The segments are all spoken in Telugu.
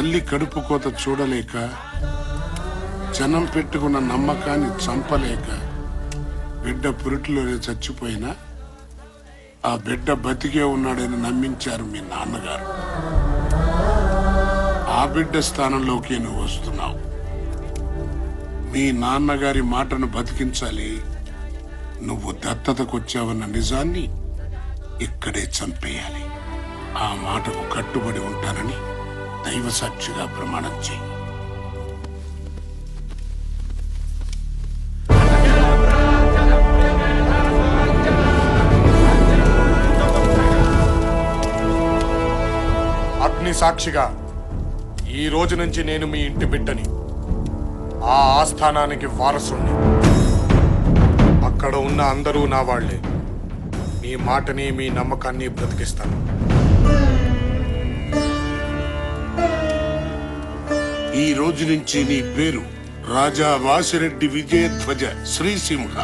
తల్లి కడుపు కోత చూడలేక జనం పెట్టుకున్న నమ్మకాన్ని చంపలేక బిడ్డ పురిటిలోనే చచ్చిపోయినా ఆ బిడ్డ బతికే ఉన్నాడని నమ్మించారు మీ నాన్నగారు. ఆ బిడ్డ స్థానంలోకి నువ్వు వస్తున్నావు. మీ నాన్నగారి మాటను బతికించాలి. నువ్వు దత్తతకొచ్చావన్న నిజాన్ని ఇక్కడే చంపేయాలి. ఆ మాటకు కట్టుబడి ఉంటానని దైవ సాక్షిగా ప్రమాణం చేయి. అగ్ని సాక్షిగా ఈ రోజు నుంచి నేను మీ ఇంటి బిడ్డని ఆ ఆస్థానానికి వారసుణ్ణి. అక్కడ ఉన్న అందరూ నా వాళ్ళే మీ మాటని మీ నమ్మకాన్ని బ్రతికిస్తాను. ఈ రోజు నుంచి నీ పేరు రాజా వాసిరెడ్డి విజయధ్వజ శ్రీసింహ.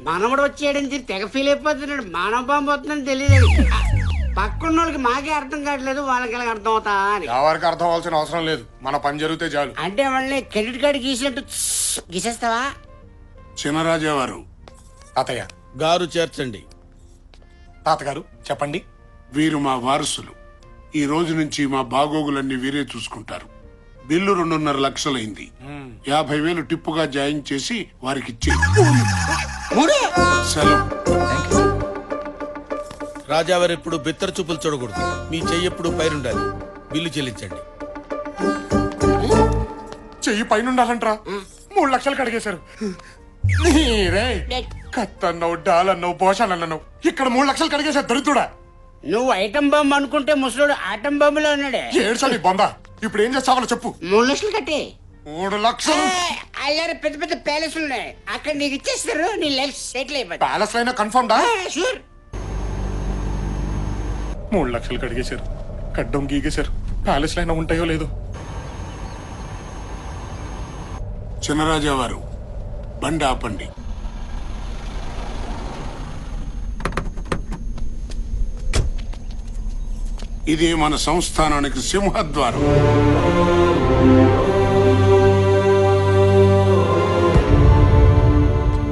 మనవడు వచ్చాడని తెగ ఫీల్ అయిపోతున్నాడు. మానవ బాంబు వస్తుందని తెలియదు పక్కన్న వాళ్ళకి మాకే అర్థం కావట్లేదు వాళ్ళకి ఎలాగ అర్థం అవుతా అని. ఎవరికి అర్థం అవ్వాల్సిన అవసరం లేదు. మన పని జరిగితే చాలు. అంటే వాళ్ళని క్రెడిట్ కార్డు గీసినట్టు గీసేస్తావా? చినరాజా వారు తాతయ్య. గారు చేర్చండి. తాతగారు చెప్పండి. వీరు మా వారసులు. ఈ రోజు నుంచి మా బాగోగులన్నీ వీరే చూసుకుంటారు. బిల్లు రెండున్నర లక్షలైంది. యాభై వేలు టిప్పుగా జాయిన్ చేసి వారికి ఇచ్చే సెలవు. రాజావారు ఎప్పుడు బిత్తర చూపులు చూడకూడదు. మీ చెయ్యి ఎప్పుడు పైరుండాలి బిల్లు చెల్లించండి. చెయ్యి పైన ఉండాలంట్రా మూడు లక్షలు కడిగేశారు. నీరే కత్తన్నావు డాలన్నావు పోషాలన్నావు. ఇక్కడ మూడు లక్షలు కడిగేశారు దొరుకుతుడా నువ్వు ఐటమ్ బాంబు అనుకుంటే ముసలోడు ఆటం బాంబులో ఉన్నాడే. ఏడ్చాలి బొందా. ఇప్పుడు ఏం చేస్తావాలో చెప్పు. మూడు లక్షలు కట్టి. మూడు లక్షలు. అయ్యారు పెద్ద పెద్ద ప్యాలెస్ ఉన్నాయి. అక్కడ నీకు ఇచ్చేస్తారు నీ లైఫ్ సెటిల్ అయిపోతుంది ప్యాలెస్ అయినా కన్ఫర్మ్ డా షూర్ మూడు లక్షలు కడిగేశారు. కడ్డం గీగేశారు. ప్యాలెస్ అయినా ఉంటాయో లేదో. చినరాజా వారు బండి ఆపండి. ఇది మన సంస్థానానికి సింహద్వారం.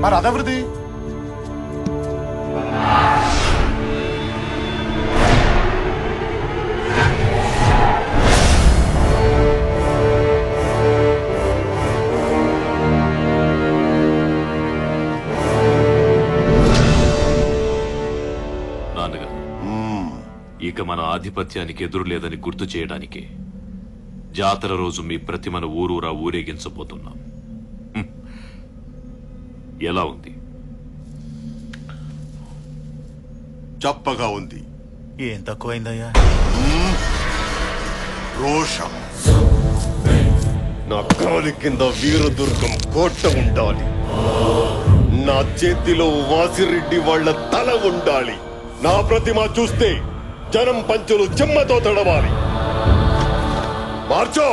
మరి అదవృది ఇక మన ఆధిపత్యానికి ఎదురు లేదని గుర్తు చేయడానికి. జాతర రోజు మీ ప్రతిమను ఊరూరా ఊరేగించబోతున్నాం. ఎలా ఉంది? చప్పగా ఉంది. ఏం తక్కువైందయ్యా? రోషం. నా కాలి కింద వీరదుర్గం కోట ఉండాలి. నా చేతిలో వాసిరెడ్డి వాళ్ళ తల ఉండాలి. నా ప్రతిమ చూస్తే జనం పంచులు చెమ్మతో తడవాలి. మార్చో!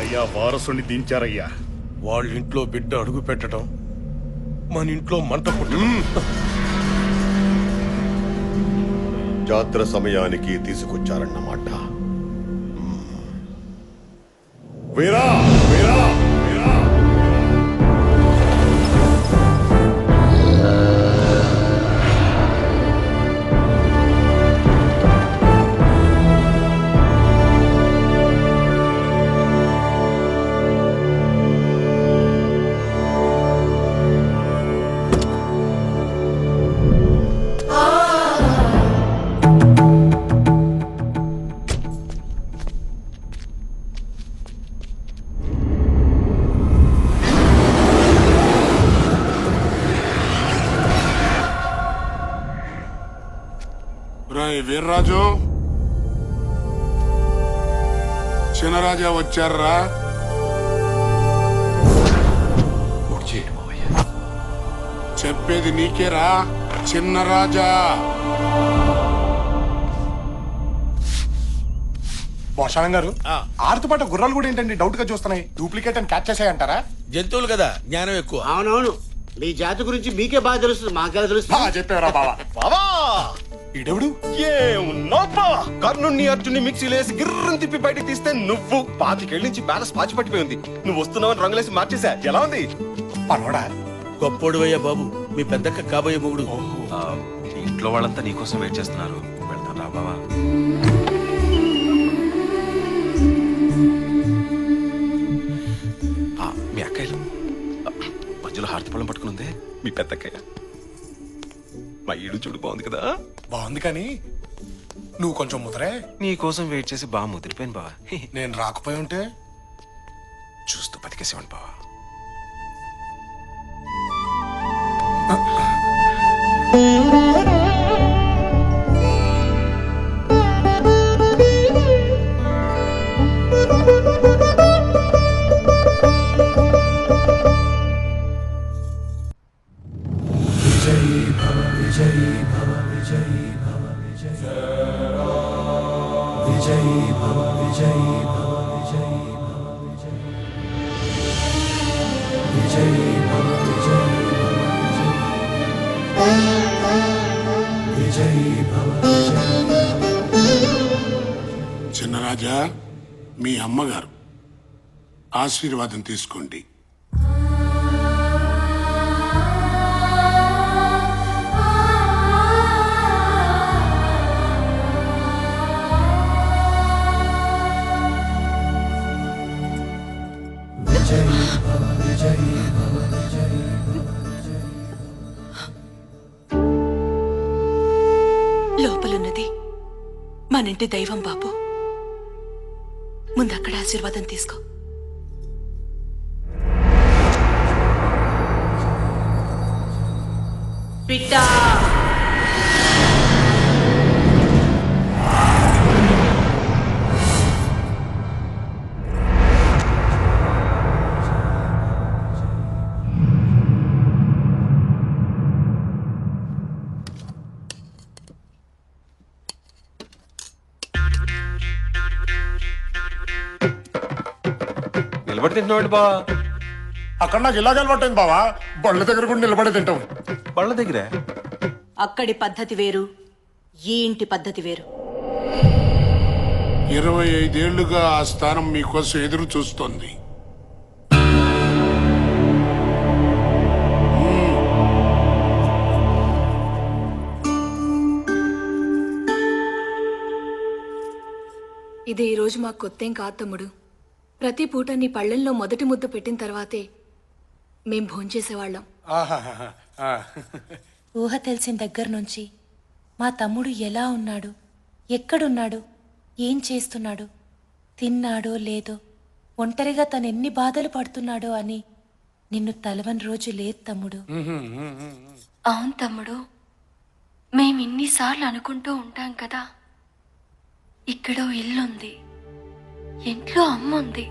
అయ్యా వారసుని దించారయ్యా. వాళ్ళ ఇంట్లో బిడ్డ అడుగు పెట్టడం మన ఇంట్లో మంట పుట్టడం జాతర సమయానికి తీసుకొచ్చారన్నమాట. వీరా! వీర్రాజు చిన్నరాజా వచ్చారా? చెప్పేది నీకేరా? చిన్నరాజా. భోషాణం గారు ఆరుతో పాటు గుర్రాలు కూడా ఏంటండి? డౌట్గా చూస్తున్నాయి. డూప్లికేట్ అని క్యాచ్ చేసాయంటారా జంతువులు కదా జ్ఞానం ఎక్కువ. అవునవును. మీ జాతి గురించి మీకే బాగా తెలుస్తుంది మాకెలా తెలుస్తుంది? చెప్పారా బావా? బావా! ఈడెవడు? ఏమున్నావు బావా కర్ణుని అర్జున్ని మిక్సీలేసి గిర్రని తిప్పి బయటికి తీస్తే నువ్వు పాతికేళ్ళ నుంచి బ్యాలెన్స్ పాచి పట్టిపోయింది నువ్వు వస్తున్నావని రంగులేసి మార్చేసా ఎలా ఉంది? పనోడా గొప్పోడువయ్యా బాబు. మీ పెద్దక్క కాబోయే మొగుడు. ఇంట్లో వాళ్ళంతా నీకోసం వెయిట్ చేస్తున్నారు. వెళ్తాను రా బావా. ఆ, మీ అక్కయ్యలు. మధ్యలో హారతి పళ్ళం పట్టుకుని ఉందే. మీ పెద్ద అక్కయ్య మా ఈడు చూడు బాగుంది కదా. బాగుంది కానీ నువ్వు కొంచెం ముదరే నీ కోసం వెయిట్ చేసి బాగా ముదిరిపోయాను బావా. నేను రాకపోయి ఉంటే చూస్తూ బతికేసేవాడు బావా చిన్నరాజా మీ అమ్మగారు ఆశీర్వాదం తీసుకోండి. లోపలున్నది మనింటి దైవం బాబు. ముందక్కడ ఆశీర్వాదం తీసుకో. బిడ్డా నిలబడి తింటున్నాడు బావా అక్కడ నాకు ఇలాగ అలవాటైంది బావా. బళ్ళ దగ్గర కూడా నిలబడి తింటాం. వాళ్ళ దగ్గరే? అక్కడి పద్ధతి వేరు ఈ ఇంటి పద్ధతి వేరు. ఇరవై ఐదేళ్ళుగా ఆ స్థానం మీకోసం ఎదురు చూస్తోంది. ఇది ఈరోజు మాకు కొత్తేం కాదు తమ్ముడు. ప్రతి పూట నీ పళ్ళెంలో మొదటి ముద్ద పెట్టిన తర్వాతే మేం భోంచేసేవాళ్ళం. ఊహ తెలిసిన దగ్గర నుంచి మా తమ్ముడు ఎలా ఉన్నాడు ఎక్కడున్నాడు ఏం చేస్తున్నాడు తిన్నాడో లేదో ఒంటరిగా తను ఎన్ని బాధలు పడుతున్నాడో అని నిన్ను తలవని రోజు లేదు తమ్ముడు. అవును తమ్ముడు మేము ఇన్నిసార్లు అనుకుంటూ ఉంటాం కదా ఇక్కడో ఇల్లుంది. ఇంట్లో అమ్మ ఉంది.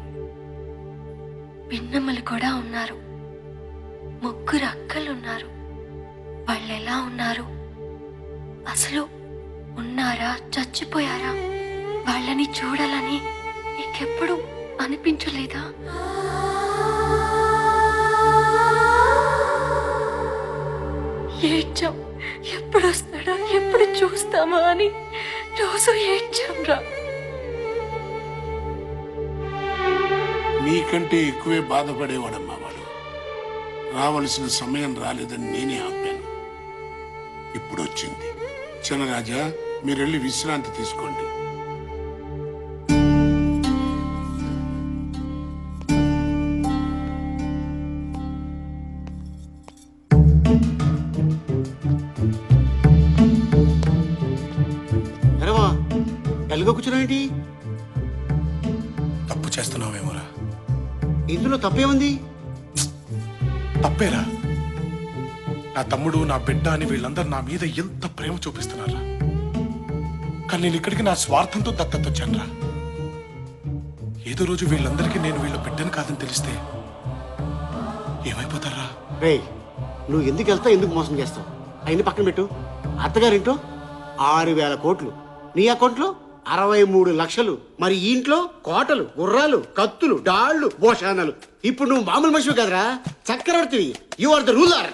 పిన్నమ్మలు కూడా ఉన్నారు. ముగ్గురు అక్కలున్నారు వాళ్ళు ఎలా ఉన్నారు? అసలు ఉన్నారా? చచ్చిపోయారా? వాళ్ళని చూడాలని నీకెప్పుడు అనిపించలేదా? ఏడ్చాం. ఎప్పుడు వస్తాడా? ఎప్పుడు చూస్తామా అని రోజు ఏడ్చాం రా మీకంటే ఎక్కువే బాధపడేవాడమ్మా వాడు. రావలసిన సమయం రాలేదని నేనే ఆపాను. ఇప్పుడు వచ్చింది చిన్నరాజా మీరెళ్ళి విశ్రాంతి తీసుకోండి. డల్గా కూర్చున్నావేంటి? తప్పు చేస్తున్నావేమోరా ఇందులో తప్పేముంది? తప్పేరా? నా తమ్ముడు నా బిడ్డ అని వీళ్ళందరూ నా మీద ఎంత ప్రేమ చూపిస్తున్నారా? కానీ నేను ఇక్కడికి నా స్వార్థంతో దత్తత వచ్చానురా ఏదో రోజు వీళ్ళందరికీ నేను వీళ్ళ బిడ్డను కాదని తెలిస్తే ఏమైపోతారా? రేయ్ నువ్వు ఎందుకు వెళ్తావు ఎందుకు మోసం చేస్తావు? అయిన పక్కన పెట్టు. అత్తగారింటో ఆరు వేల కోట్లు. నీ అకౌంట్లో అరవై మూడు లక్షలు. మరి ఇంట్లో కోటలు గుర్రాలు కత్తులు డాళ్ళు భోషానాలు ఇప్పుడు నువ్వు మామూలు మనిషివి కదరా. చక్రవర్తివి. You are the ruler